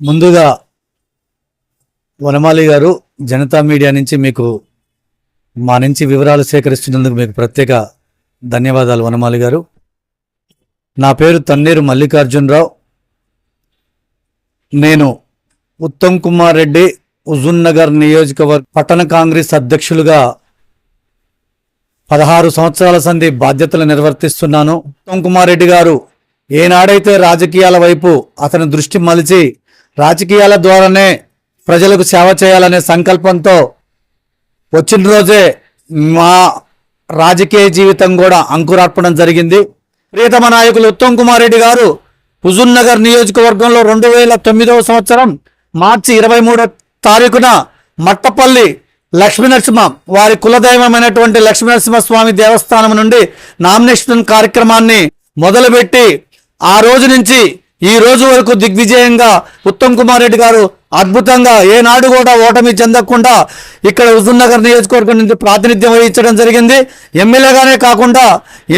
ముందుగా వనమాలి గారు జనతా మీడియా నుంచి మీకు మా నుంచి వివరాలు సేకరిస్తున్నందుకు మీకు ప్రత్యేక ధన్యవాదాలు వనమాలి గారు. నా పేరు తన్నీరు మల్లికార్జునరావు. నేను ఉత్తమ్ కుమార్ రెడ్డి హుజూర్ నగర్ నియోజకవర్గ పట్టణ కాంగ్రెస్ అధ్యక్షులుగా పదహారు సంవత్సరాల సంధి బాధ్యతలు నిర్వర్తిస్తున్నాను. ఉత్తమ్ కుమార్ రెడ్డి గారు ఏనాడైతే రాజకీయాల వైపు అతని దృష్టి మలిచి రాజకీయాల ద్వారానే ప్రజలకు సేవ చేయాలనే సంకల్పంతో వచ్చిన రోజే మా రాజకీయ జీవితం కూడా అంకురార్పణం జరిగింది. ప్రియతమ నాయకులు ఉత్తమ్ కుమార్ రెడ్డి గారు హుజూర్ నగర్ నియోజకవర్గంలో రెండు వేల తొమ్మిదవ సంవత్సరం మార్చి ఇరవై మూడో తారీఖున మట్టపల్లి లక్ష్మీనరసింహ వారి కులదైవమైనటువంటి లక్ష్మీనరసింహ స్వామి దేవస్థానం నుండి నామినేషన్ కార్యక్రమాన్ని మొదలుపెట్టి ఆ రోజు నుంచి ఈ రోజు వరకు దిగ్విజయంగా ఉత్తమ్ కుమార్ రెడ్డి గారు అద్భుతంగా ఏనాడు కూడా ఓటమి చెందకుండా ఇక్కడ హుజూర్నగర్ నియోజకవర్గం నుంచి ప్రాతినిధ్యం వహించడం జరిగింది. ఎమ్మెల్యేగానే కాకుండా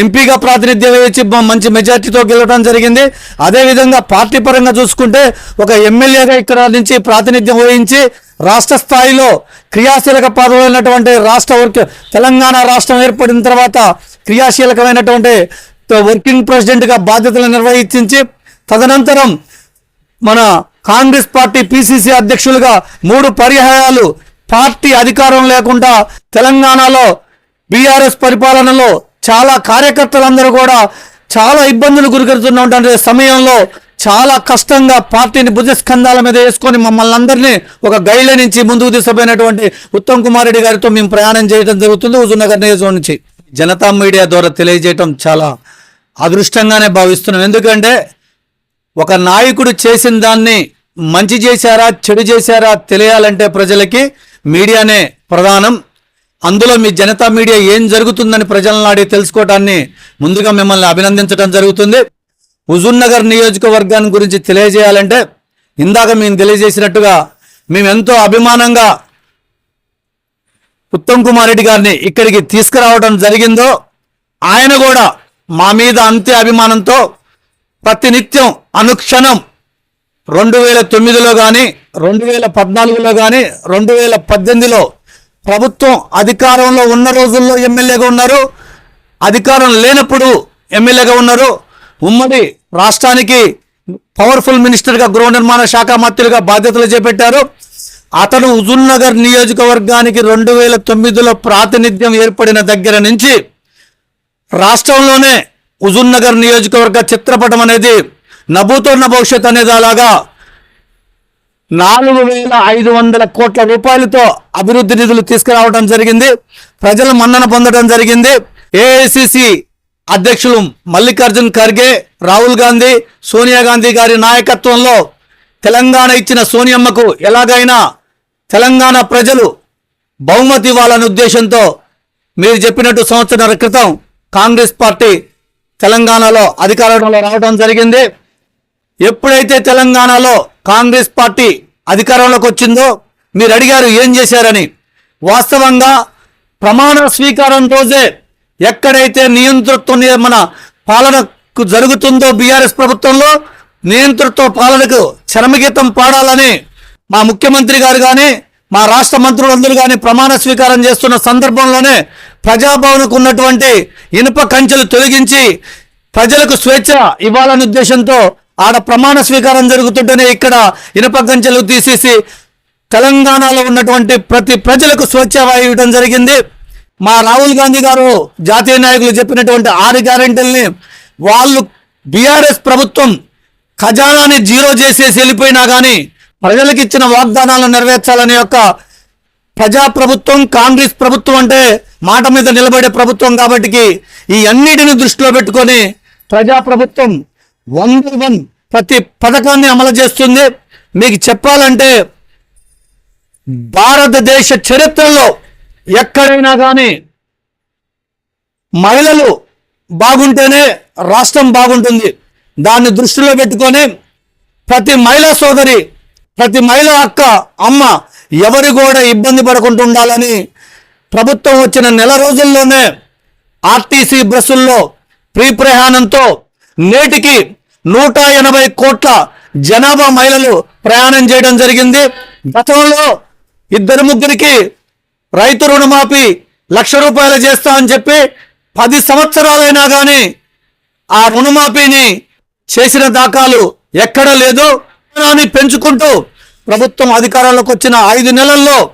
ఎంపీగా ప్రాతినిధ్యం వహించి మంచి మెజార్టీతో గెలవడం జరిగింది. అదేవిధంగా పార్టీ పరంగా చూసుకుంటే ఒక ఎమ్మెల్యేగా ఇక్కడ నుంచి ప్రాతినిధ్యం వహించి రాష్ట్ర స్థాయిలో క్రియాశీలక పదవులైనటువంటి రాష్ట్ర వర్క్ తెలంగాణ రాష్ట్రం ఏర్పడిన తర్వాత క్రియాశీలకమైనటువంటి వర్కింగ్ ప్రెసిడెంట్గా బాధ్యతలు నిర్వహించి తదనంతరం మన కాంగ్రెస్ పార్టీ పిసిసి అధ్యక్షులుగా మూడు పర్యాయాలు పార్టీ అధికారం లేకుండా తెలంగాణలో బీఆర్ఎస్ పరిపాలనలో చాలా కార్యకర్తలందరూ కూడా చాలా ఇబ్బందులు గురికడుతున్నటువంటి సమయంలో చాలా కష్టంగా పార్టీని భుజస్కంధాల మీద వేసుకొని మమ్మల్ని అందరినీ ఒక గైడ్ల నుంచి ముందుకు తీసుకుపోయినటువంటి ఉత్తమ్ కుమార్ రెడ్డి గారితో మేము ప్రయాణం చేయడం జరుగుతుంది హుజూర్నగర్ నియోజకవర్గం నుంచి. జనతా మీడియా ద్వారా తెలియజేయటం చాలా అదృష్టంగానే భావిస్తున్నాం. ఎందుకంటే ఒక నాయకుడు చేసిన దాన్ని మంచి చేశారా చెడు చేశారా తెలియాలంటే ప్రజలకి మీడియానే ప్రధానం. అందులో మీ జనతా మీడియా ఏం జరుగుతుందని ప్రజలను అడిగి తెలుసుకోవటాన్ని ముందుగా మిమ్మల్ని అభినందించడం జరుగుతుంది. హుజూర్నగర్ నియోజకవర్గాన్ని గురించి తెలియజేయాలంటే ఇందాక మేము తెలియజేసినట్టుగా మేము ఎంతో అభిమానంగా ఉత్తమ్ కుమార్ రెడ్డి గారిని ఇక్కడికి తీసుకురావడం జరిగిందో ఆయన కూడా మా మీద అంతే అభిమానంతో ప్రతినిత్యం అనుక్షణం రెండు వేల తొమ్మిదిలో కానీ రెండు వేల పద్నాలుగులో కానీ రెండు వేల పద్దెనిమిదిలో ప్రభుత్వం అధికారంలో ఉన్న రోజుల్లో ఎమ్మెల్యేగా ఉన్నారు. అధికారం లేనప్పుడు ఎమ్మెల్యేగా ఉన్నారు. ఉమ్మడి రాష్ట్రానికి పవర్ఫుల్ మినిస్టర్గా గృహ నిర్మాణ శాఖ మంత్రులుగా బాధ్యతలు చేపట్టారు. అతను హుజూర్ నగర్ నియోజకవర్గానికి రెండు వేల తొమ్మిదిలో ప్రాతినిధ్యం ఏర్పడిన దగ్గర నుంచి రాష్ట్రంలోనే హుజూర్ నగర్ నియోజకవర్గ చిత్రపటం అనేది నవ్వుతున్న భవిష్యత్ అనేది అలాగా. నాలుగు వేల ఐదు వందల కోట్ల రూపాయలతో అభివృద్ధి నిధులు తీసుకురావడం జరిగింది. ప్రజల మన్నన పొందడం జరిగింది. ఏఐసిసి అధ్యక్షులు మల్లికార్జున్ ఖర్గే రాహుల్ గాంధీ సోనియా గాంధీ గారి నాయకత్వంలో తెలంగాణ ఇచ్చిన సోనియమ్మకు ఎలాగైనా తెలంగాణ ప్రజలు బహుమతి ఇవ్వాలనే ఉద్దేశంతో మీరు చెప్పినట్టు సంవత్సరాల క్రితం కాంగ్రెస్ పార్టీ తెలంగాణలో అధికారంలో రావడం జరిగింది. ఎప్పుడైతే తెలంగాణలో కాంగ్రెస్ పార్టీ అధికారంలోకి వచ్చిందో మీరు అడిగారు ఏం చేశారని. వాస్తవంగా ప్రమాణ స్వీకారం రోజే ఎక్కడైతే నియంతృత్వం మన పాలనకు జరుగుతుందో బీఆర్ఎస్ ప్రభుత్వంలో నియంతృత్వ పాలనకు చరమగీతం పాడాలని మా ముఖ్యమంత్రి గారు కానీ మా రాష్ట్ర మంత్రులందరూ కానీ ప్రమాణ స్వీకారం చేస్తున్న సందర్భంలోనే ప్రజాభవన్కు ఉన్నటువంటి ఇనుప కంచెలు తొలగించి ప్రజలకు స్వేచ్ఛ ఇవ్వాలనే ఉద్దేశంతో ఆడ ప్రమాణ స్వీకారం జరుగుతుంటేనే ఇక్కడ ఇనుప కంచెలు తీసేసి తెలంగాణలో ఉన్నటువంటి ప్రతి ప్రజలకు స్వచ్ఛవాయు ఇవ్వడం జరిగింది. మా రాహుల్ గాంధీ గారు జాతీయ నాయకులు చెప్పినటువంటి ఆరు గ్యారెంటీల్ని వాళ్ళు బీఆర్ఎస్ ప్రభుత్వం ఖజానాని జీరో చేసేసి వెళ్ళిపోయినా కానీ ప్రజలకు ఇచ్చిన వాగ్దానాలను నెరవేర్చాలనే యొక్క ప్రజా ప్రభుత్వం కాంగ్రెస్ ప్రభుత్వం అంటే మాట మీద నిలబడే ప్రభుత్వం కాబట్టి ఈ అన్నిటిని దృష్టిలో పెట్టుకొని ప్రజా ప్రభుత్వం వన్ బై వన్ ప్రతి పథకాన్ని అమలు చేస్తుంది. మీకు చెప్పాలంటే భారతదేశ చరిత్రలో ఎక్కడైనా కానీ మహిళలు బాగుంటేనే రాష్ట్రం బాగుంటుంది. దాన్ని దృష్టిలో పెట్టుకొని ప్రతి మహిళా సోదరి ప్రతి మహిళ అక్క అమ్మ ఎవరు కూడా ఇబ్బంది పడకుండా ఉండాలని ప్రభుత్వం వచ్చిన నెల రోజుల్లోనే ఆర్టీసీ బస్సుల్లో ప్రీ ప్రయాణంతో నేటికి నూట ఎనభై కోట్ల జనాభా మహిళలు ప్రయాణం చేయడం జరిగింది. గతంలో ఇద్దరు ముగ్గురికి రైతు రుణమాఫీ లక్ష రూపాయలు చేస్తా అని చెప్పి పది సంవత్సరాలైనా కానీ ఆ రుణమాఫీని చేసిన దాఖలు ఎక్కడ లేదు. పెంచుకుంటూ ప్రభుత్వం అధికారంలోకి వచ్చిన ఐదు నెలల్లో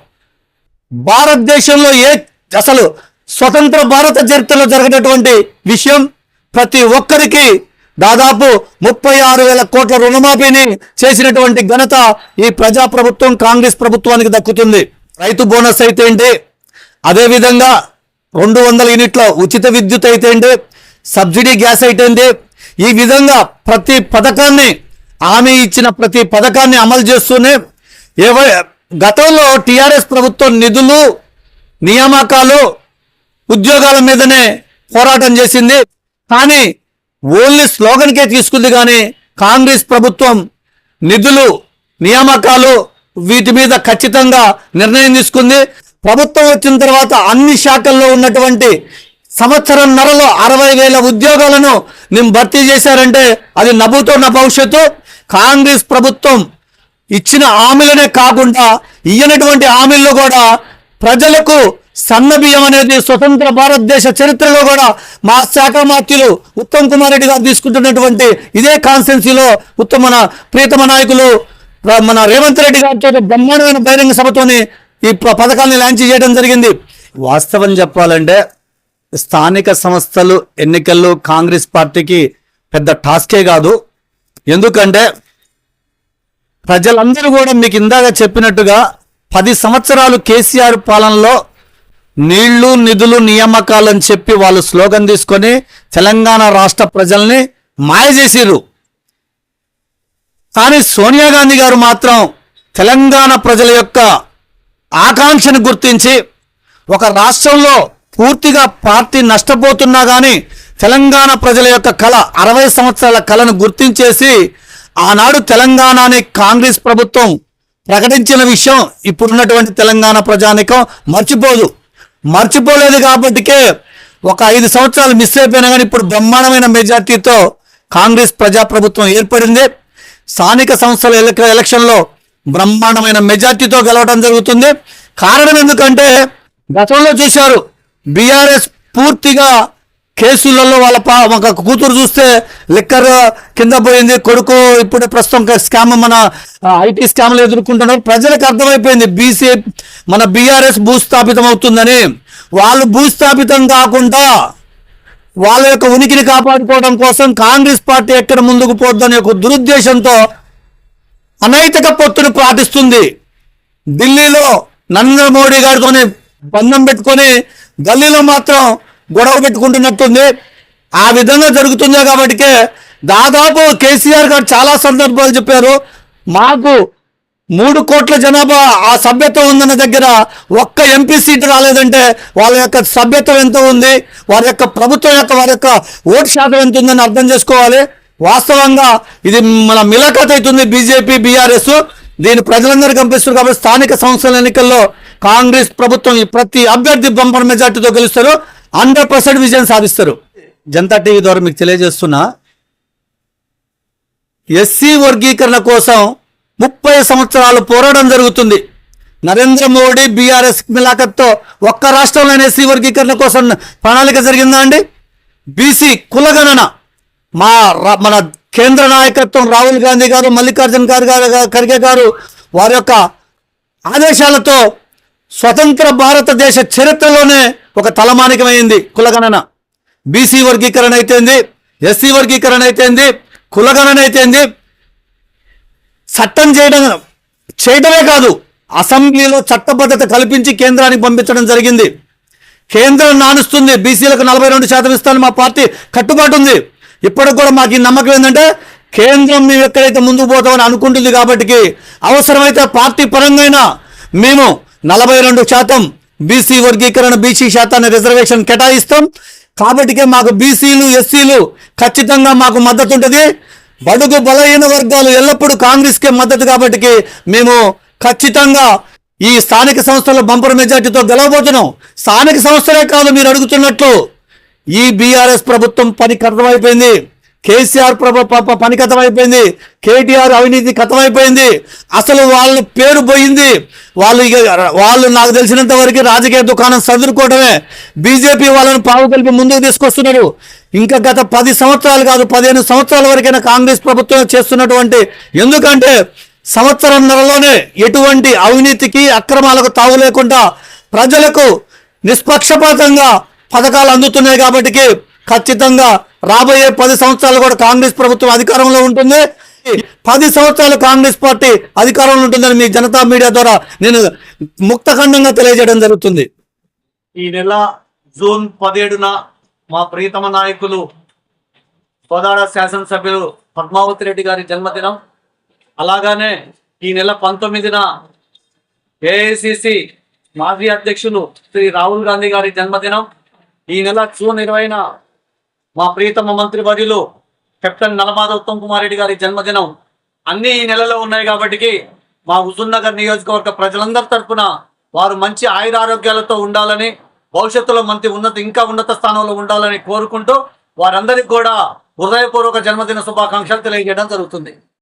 భారతదేశంలో ఏ అసలు స్వతంత్ర భారత చరిత్రలో జరిగినటువంటి విషయం ప్రతి ఒక్కరికి దాదాపు ముప్పై ఆరు వేల కోట్ల రుణమాఫీని చేసినటువంటి ఘనత ఈ ప్రజా ప్రభుత్వం కాంగ్రెస్ ప్రభుత్వానికి దక్కుతుంది. రైతు బోనస్ అయితే ఏంటి? అదేవిధంగా రెండు వందల యూనిట్ల ఉచిత విద్యుత్ అయితే ఏంటి? సబ్సిడీ గ్యాస్ అయితే ఏంటి? ఈ విధంగా ప్రతి పథకాన్ని హామీ ఇచ్చిన ప్రతి పథకాన్ని అమలు చేస్తూనే ఏవై గతంలో టీఆర్ఎస్ ప్రభుత్వం నిధులు నియామకాలు ఉద్యోగాల మీదనే పోరాటం చేసింది. కానీ ఓన్లీ స్లోగన్కే తీసుకుంది కానీ కాంగ్రెస్ ప్రభుత్వం నిధులు నియామకాలు వీటి మీద ఖచ్చితంగా నిర్ణయం తీసుకుంది. ప్రభుత్వం వచ్చిన తర్వాత అన్ని శాఖల్లో ఉన్నటువంటి సంవత్సరం నరలో అరవై వేల ఉద్యోగాలను మేము భర్తీ చేశారంటే అది నవ్వుతో నా భవిష్యత్తు. కాంగ్రెస్ ప్రభుత్వం ఇచ్చిన హామీలనే కాకుండా ఇయ్యనటువంటి హామీల్లో కూడా ప్రజలకు సన్న బియ్యం అనేది స్వతంత్ర భారతదేశ చరిత్రలో కూడా మా శాఖ మాత్యులు ఉత్తమ్ కుమార్ రెడ్డి గారు తీసుకుంటున్నటువంటి ఇదే కాన్స్టెన్సీలో ఉత్తమ ప్రీతమ నాయకులు మన రేవంత్ రెడ్డి గారితో బ్రహ్మాండమైన బహిరంగ సభతోని ఈ ప- పథకాన్ని లాంచ్ చేయడం జరిగింది. వాస్తవం చెప్పాలంటే స్థానిక సంస్థలు ఎన్నికల్లో కాంగ్రెస్ పార్టీకి పెద్ద టాస్కే కాదు. ఎందుకంటే ప్రజలందరూ కూడా మీకు ఇందాక చెప్పినట్టుగా పది సంవత్సరాలు కేసీఆర్ పాలనలో నీళ్ళు నిధులు నియామకాలు అని చెప్పి వాళ్ళు స్లోగన్ తీసుకొని తెలంగాణ రాష్ట్ర ప్రజల్ని మాయ కానీ సోనియా గాంధీ గారు మాత్రం తెలంగాణ ప్రజల యొక్క ఆకాంక్షను గుర్తించి ఒక రాష్ట్రంలో పూర్తిగా పార్టీ నష్టపోతున్నా కానీ తెలంగాణ ప్రజల యొక్క కళ అరవై సంవత్సరాల కళను గుర్తించేసి ఆనాడు తెలంగాణని కాంగ్రెస్ ప్రభుత్వం ప్రకటించిన విషయం ఇప్పుడున్నటువంటి తెలంగాణ ప్రజానికం మర్చిపోదు. మర్చిపోలేదు కాబట్టికే ఒక ఐదు సంవత్సరాలు మిస్ అయిపోయినా కానీ ఇప్పుడు బ్రహ్మాండమైన మెజార్టీతో కాంగ్రెస్ ప్రజాప్రభుత్వం ఏర్పడింది. స్థానిక సంస్థల ఎలక్షన్లో బ్రహ్మాండమైన మెజార్టీతో గెలవడం జరుగుతుంది. కారణం ఎందుకంటే గతంలో చూశారు బీఆర్ఎస్ పూర్తిగా కేసులలో వాళ్ళ పా ఒక కూతురు చూస్తే లిక్కర్ కింద పోయింది కొడుకు ఇప్పుడు ప్రస్తుతం స్కామ్ మన ఐటీ స్కామ్లు ఎదుర్కొంటున్నారు. ప్రజలకు అర్థమైపోయింది బీసీ మన బీఆర్ఎస్ భూస్థాపితం అవుతుందని వాళ్ళు భూస్థాపితం కాకుండా వాళ్ళ యొక్క ఉనికిని కాపాడుకోవడం కోసం కాంగ్రెస్ పార్టీ ఎక్కడ ముందుకు పోద్దని ఒక దురుద్దేశంతో అనైతిక పొత్తును పాటిస్తుంది. ఢిల్లీలో నరేంద్ర మోడీ గారితోని బంధం పెట్టుకొని ఢిల్లీలో మాత్రం గొడవ పెట్టుకుంటున్నట్టుంది. ఆ విధంగా జరుగుతుందే కాబట్టికే దాదాపు కేసీఆర్ గారు చాలా సందర్భాలు చెప్పారు. మాకు మూడు కోట్ల జనాభా ఆ సభ్యత్వం ఉందన్న దగ్గర ఒక్క ఎంపీ సీటు రాలేదంటే వాళ్ళ యొక్క సభ్యత్వం ఎంత ఉంది? వారి యొక్క ప్రభుత్వం యొక్క వారి యొక్క ఓటు శాతం ఎంత ఉందని అర్థం చేసుకోవాలి. వాస్తవంగా ఇది మన మిలకత్ అవుతుంది బీజేపీ బీఆర్ఎస్. దీని ప్రజలందరూ కనిపిస్తారు కాబట్టి స్థానిక సంస్థల ఎన్నికల్లో కాంగ్రెస్ ప్రభుత్వం ఈ ప్రతి అభ్యర్థి బంపర్ మెజార్టీతో గెలుస్తారు. హండ్రెడ్ పర్సెంట్ విజయం సాధిస్తారు. జనతా టీవీ ద్వారా మీకు తెలియజేస్తున్నా ఎస్సీ వర్గీకరణ కోసం ముప్పై సంవత్సరాలు పోరాటం జరుగుతుంది. నరేంద్ర మోడీ బీఆర్ఎస్ మిలాఖత్తో ఒక్క రాష్ట్రంలోనే ఎస్సీ వర్గీకరణ కోసం ప్రణాళిక జరిగిందా అండి? బీసీ కులగణన. మా రా- మన కేంద్ర నాయకత్వం రాహుల్ గాంధీ గారు మల్లికార్జున్ గారు గారు- ఖర్గే గారు వారి యొక్క ఆదేశాలతో స్వతంత్ర భారతదేశ చరిత్రలోనే ఒక తలమానికమైంది కులగణన. బీసీ వర్గీకరణ అయితేంది ఎస్సీ వర్గీకరణ అయితేంది కులగణన అయితేంది. చట్టం చేయడం చేయడమే కాదు అసెంబ్లీలో చట్టబద్ధత కల్పించి కేంద్రానికి పంపించడం జరిగింది. కేంద్రం నానుస్తుంది బీసీలకు నలభై రెండు శాతం ఇస్తాను మా పార్టీ కట్టుబాటు ఉంది. ఇప్పటికి కూడా మాకు ఈ నమ్మకం ఏంటంటే కేంద్రం మేము ఎక్కడైతే ముందుకు పోతామని అనుకుంటుంది కాబట్టి అవసరమైతే పార్టీ పరంగా మేము నలభై రెండు శాతం బీసీ వర్గీకరణ బీసీ శాతాన్ని రిజర్వేషన్ కేటాయిస్తాం. కాబట్టికే మాకు బీసీలు ఎస్సీలు ఖచ్చితంగా మాకు మద్దతు ఉంటుంది బడుగు బలహీన వర్గాలు ఎల్లప్పుడూ కాంగ్రెస్కే మద్దతు కాబట్టి మేము ఖచ్చితంగా ఈ స్థానిక సంస్థల బంపర్ మెజార్టీతో గెలవబోతున్నాం. స్థానిక సంస్థలే కాదు మీరు అడుగుతున్నట్లు ఈ బీఆర్ఎస్ ప్రభుత్వం పని కర్థమైపోయింది కేసీఆర్ ప్రభ ప- పని కథమైపోయింది. కేటీఆర్ అవినీతి కథమైపోయింది. అసలు వాళ్ళ పేరు పోయింది. వాళ్ళు ఇక వాళ్ళు నాకు తెలిసినంత వరకు రాజకీయ దుకాణం చదువుకోవడమే బీజేపీ వాళ్ళని పావు కలిపి ముందుకు తీసుకొస్తున్నారు. ఇంకా గత పది సంవత్సరాలు కాదు పదిహేను సంవత్సరాల వరకైనా కాంగ్రెస్ ప్రభుత్వం చేస్తున్నటువంటి ఎందుకంటే సంవత్సరంన్నరలోనే ఎటువంటి అవినీతికి అక్రమాలకు తావు లేకుండా ప్రజలకు నిష్పక్షపాతంగా పథకాలు అందుతున్నాయి కాబట్టి ఖచ్చితంగా రాబోయే పది సంవత్సరాలు కూడా కాంగ్రెస్ ప్రభుత్వం అధికారంలో ఉంటుంది. పది సంవత్సరాలు కాంగ్రెస్ పార్టీ అధికారంలో ఉంటుందని మీ జనతా మీడియా ద్వారా నేను ముక్తఖండంగా తెలియజేయడం జరుగుతుంది. ఈ నెల జూన్ పదిహేడున మా ప్రియతమ నాయకులు కోదాడ శాసనసభ్యులు పద్మావతి రెడ్డి గారి జన్మదినం. అలాగానే ఈ నెల పంతొమ్మిదిన ఏఐసిసి మాజీ అధ్యక్షులు శ్రీ రాహుల్ గాంధీ గారి జన్మదినం. ఈ నెల జూన్ ఇరవైన మా ప్రియతమ మంత్రి వర్యులు కెప్టెన్ నలమాధ ఉత్తమ్ కుమార్ రెడ్డి గారి జన్మదినం అన్ని ఈ నెలలో ఉన్నాయి కాబట్టి మా హుజూర్నగర్ నియోజకవర్గ ప్రజలందరి తరఫున వారు మంచి ఆయురారోగ్యాలతో ఉండాలని భవిష్యత్తులో మంచి ఉన్నత ఇంకా ఉన్నత స్థానంలో ఉండాలని కోరుకుంటూ వారందరికీ కూడా హృదయపూర్వక జన్మదిన శుభాకాంక్షలు తెలియజేయడం జరుగుతుంది.